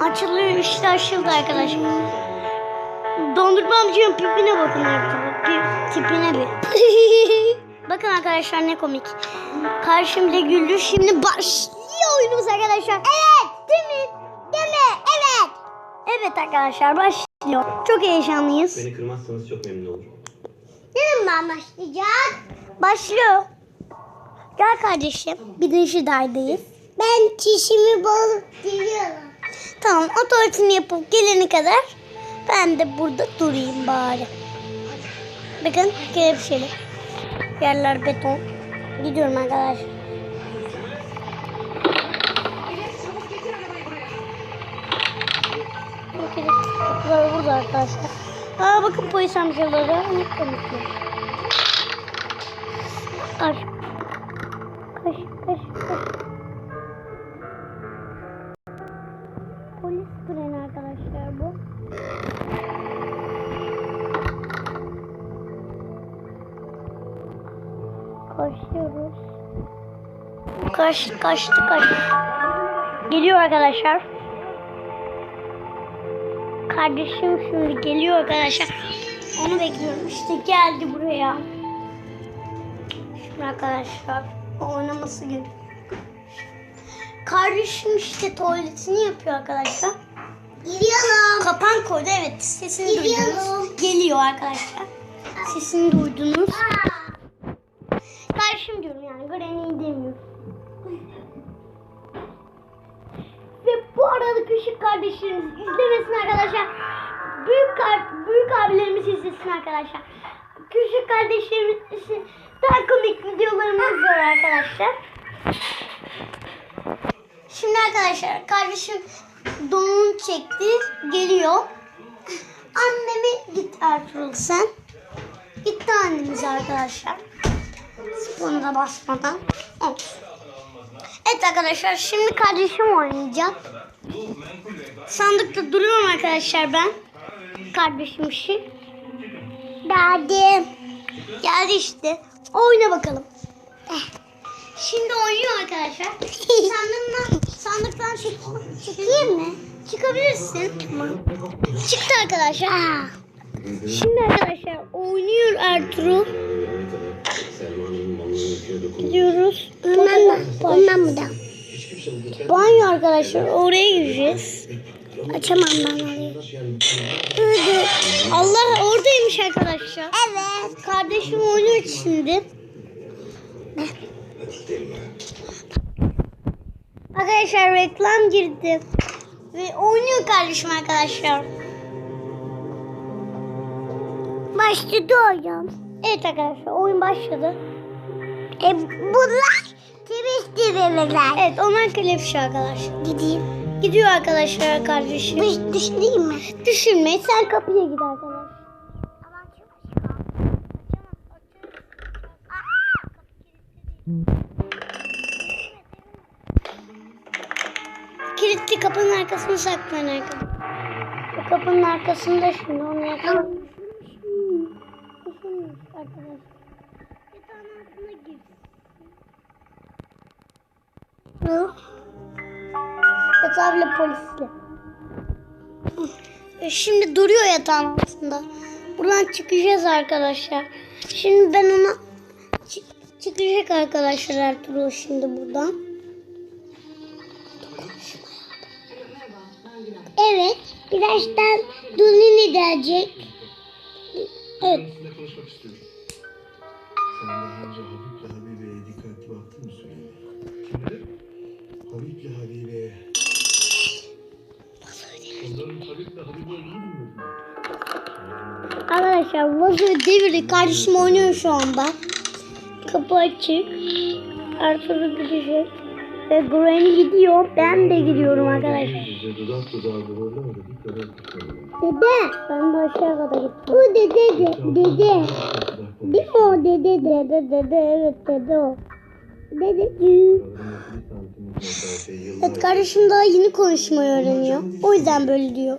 Açılıyor işte açıldı arkadaşlar. Dondurmamcığın pipine bakın artık. Pip, tipine bir. bakın arkadaşlar ne komik. Karşımda güldü. Şimdi başlıyor oyunumuz arkadaşlar. Evet. Değil mi? Değil mi? Evet. Evet arkadaşlar başlıyor. Çok heyecanlıyız. Beni kırmazsanız çok memnun olurum. Ne zaman başlayacak? Başlıyor. Gel kardeşim. Birinci daydayız. Ben çişimi bulup geliyorum. Tamam o tuvaletini yapıp gelene kadar ben de burada durayım bari. Bakın kelepçeli. Yerler beton. Gidiyorum arkadaşlar. Kapılar burada arkadaşlar. Aa bakın polis amcaları. Ne komikler. Kaç. Kaç, kaç, Kaç, kaçtı, kaçtı. Geliyor arkadaşlar. Kardeşim şimdi geliyor arkadaşlar. Onu bekliyorum. İşte geldi buraya. Şimdi arkadaşlar oynaması gibi. Kardeşim işte tuvaletini yapıyor arkadaşlar. Geliyorum. Kapan koydu evet sesini duydunuz. Geliyor arkadaşlar. Sesini duydunuz. Kardeşim diyorum yani Granny demiyorum. Bu arada küçük kardeşlerimiz izlemesin arkadaşlar. Büyük büyük abilerimiz izlesin arkadaşlar. Küçük kardeşlerimiz için daha komik videolarımız var arkadaşlar. Şimdi arkadaşlar kardeşim donunu çekti. Geliyor. Annemi git Ertuğrul sen. Gitti annemiz arkadaşlar. Bunu da basmadan. Evet. Evet arkadaşlar şimdi kardeşim oynayacak. Sandıkta duruyorum arkadaşlar ben. Kardeşim işi. Geldim. Geldi işte. Oyna bakalım. Eh. Şimdi oynuyor arkadaşlar. Sandığımdan, sandıktan çık, çıkayım mı? Çıkabilirsin. Çıktı arkadaşlar. Şimdi arkadaşlar oynuyor Ertuğrul. Gidiyoruz. Ondan Ondan mı da? Banyo arkadaşlar. Oraya gireceğiz. Açamam ben orayı. Allah oradaymış arkadaşlar. Evet. Kardeşim oynuyor şimdi. Arkadaşlar reklam girdi. Ve oynuyor kardeşim arkadaşlar. Başladı oyun. Evet arkadaşlar oyun başladı. E bunlar temizleriler. Evet onlar kelepçe arkadaşlar. Gideyim. Gidiyor arkadaşlar kardeşim. Düş, düşüreyim mi? Düşürmeyin sen kapıya git arkadaş. Kilitli kapının arkasına saklayın arkadaşlar. Bu kapının arkasında şimdi onu yapalım. Bile polisle. E, Şimdi duruyor yatağın altında. Buradan çıkacağız arkadaşlar. Şimdi ben ona çı- çıkacak arkadaşlar Ertuğrul şimdi buradan. Evet. Birazdan Dulini gelecek. Evet. Sen daha önce Arkadaşlar vazoyu devirdi. Kardeşim oynuyor şu anda. Kapı açık. Ertuğrul gidecek. Ve Granny gidiyor. Ben de gidiyorum arkadaşlar. Dede. Ben de aşağı kadar gittim. O dede de. Dede. Değil mi o dede? Dede dede evet dede o. Dedeciğim. Evet kardeşim daha yeni konuşmayı öğreniyor. O yüzden böyle diyor.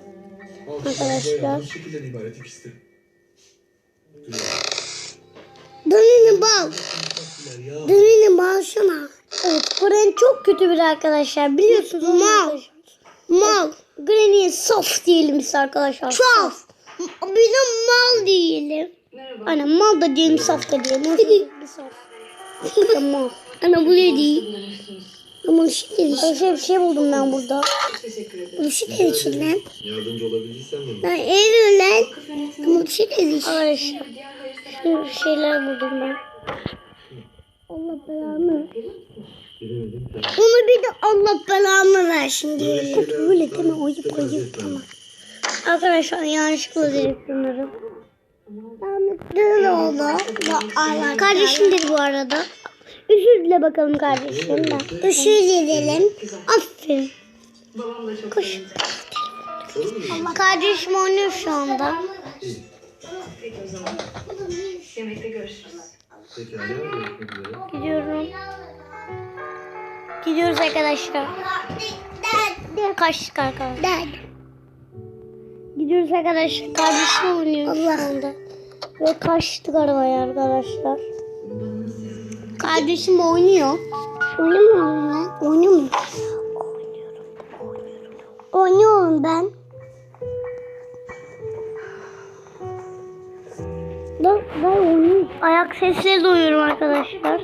Arkadaşlar. Bu şekilde ibaret ikisi de. Dönünü bal. Dönünü balsana. Evet Granny çok kötü bir arkadaşlar. Biliyorsunuz Mal. Mal. Granny'ye saf diyelim biz arkadaşlar. Saf. De mal diyelim. Aynen mal da diyelim saf da diyelim. Bir saf. De mal. Ana bu ne değil? Ama şey. Şey, bir şey buldum ben burada. Bir şey değil içinden. Yardımcı olabildiysem mi? Ben ev lan. Ama bir şey değil. Arkadaşlar. Şu şeyler buldum ben. Allah. Bilemedim. Onu bir de Allah belanı versin diyelim. Böyle deme ayıp ayıp tamam. Arkadaşlar yanlışlıkla dedik bunları. Böyle oldu. Kardeşimdir bu arada. Özür bakalım kardeşimden. Özür dilerim. Aferin. Koş. Kardeşim oynuyor şu anda. Peki o zaman. Yemekte görüşürüz. Pekala. Görüşmek üzere. Gidiyorum. Gidiyoruz arkadaşlar. Kaçtık arkadaşlar. Gidiyoruz arkadaşlar. Kardeşim oynuyor şu anda. Ve kaçtık arabaya arkadaşlar. Kardeşim oynuyor. Oynuyor mu? Oynuyor mu? Oynuyorum ben. Ben, Ayak sesleri duyuyorum arkadaşlar.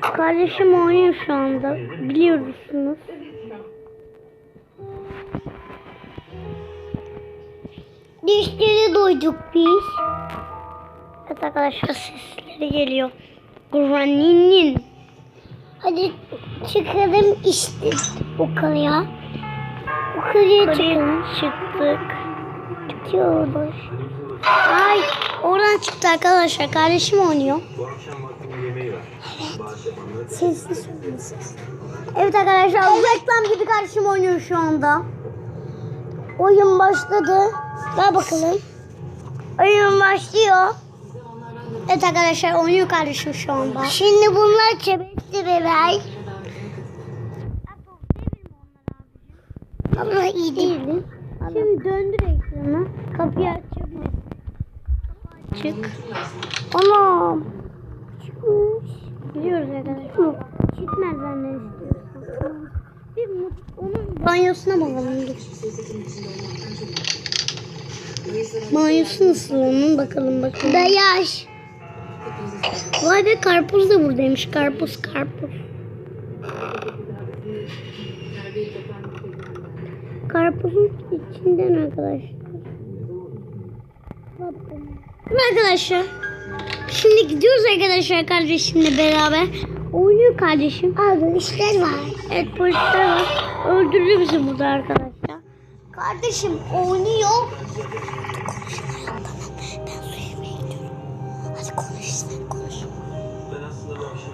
Kardeşim oynuyor şu anda. Biliyorsunuz. Dişleri duyduk biz. Evet arkadaşlar sesleri geliyor. Granny'nin. Hadi çıkalım işte yukarıya. Yukarıya çıkalım. Çıktık. Çıkıyoruz. Ay oradan çıktı arkadaşlar. Kardeşim oynuyor. Bu akşam vaktimin yemeği var. Yapanlara Sessiz sessiz. Evet arkadaşlar reklam gibi kardeşim oynuyor şu anda. Oyun başladı. Ver bakalım. Oyun başlıyor. Evet arkadaşlar oynuyor kardeşim şu anda. Şimdi bunlar çebekli bebeği. Ama iyi değil. Şimdi döndür ekranı. Kapıyı açabilirsin. Çık. Anam. Çıkmış. Biliyoruz arkadaşlar. Çıkmaz benden istiyorsan. Bir onun banyosuna bakalım. Banyosu nasıl onun bakalım bakalım. Beyaz. Vay be karpuz da buradaymış. Karpuz karpuz. Karpuzun içinden arkadaşlar. Arkadaşlar. Şimdi gidiyoruz arkadaşlar kardeşimle beraber. Oynuyor kardeşim. Abi polisler var. Evet polisler var. Öldürdü bizi burada arkadaşlar. Kardeşim oynuyor.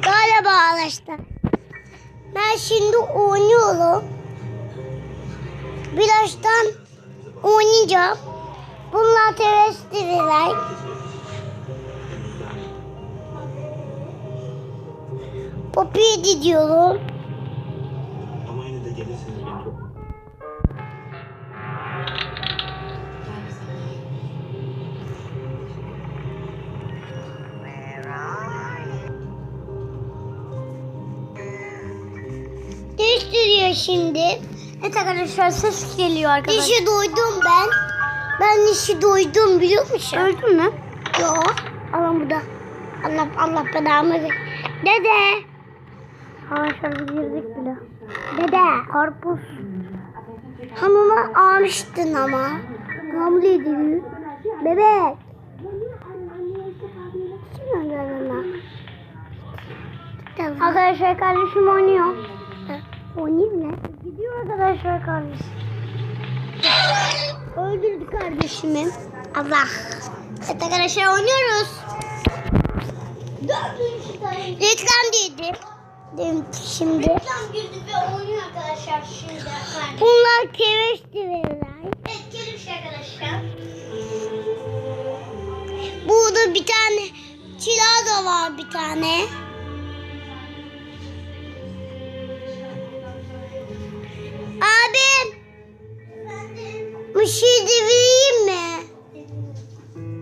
Galiba arkadaşlar. Ben şimdi oynuyorum. Birazdan oynayacağım. Bunlar teröstler. Poppy'ye gidiyorum. ama yine de gelirseniz beni çok Değiştiriyor şimdi. Evet arkadaşlar ses geliyor arkadaşlar. Dişi duydum ben. Ben dişi duydum biliyor musun? Öldün mü? Yok. Allah burada. Allah Allah belamı ver. Dede. Arkadaşlar biz girdik bile. Dede. Karpuz. Hanıma almıştın ama. Hamleydi. Bebek. Kim öldürdü Arkadaşlar kardeşim oynuyor. Oynayayım ne? Gidiyor arkadaşlar kardeşim. Öldürdü kardeşimi. Allah. Evet arkadaşlar oynuyoruz. Reklam dedi. Şimdi. Reklam girdi ve oynuyor arkadaşlar şimdi. Bunlar kereçti verirler. Evet kereçti arkadaşlar. Burada bir tane silah da var bir tane.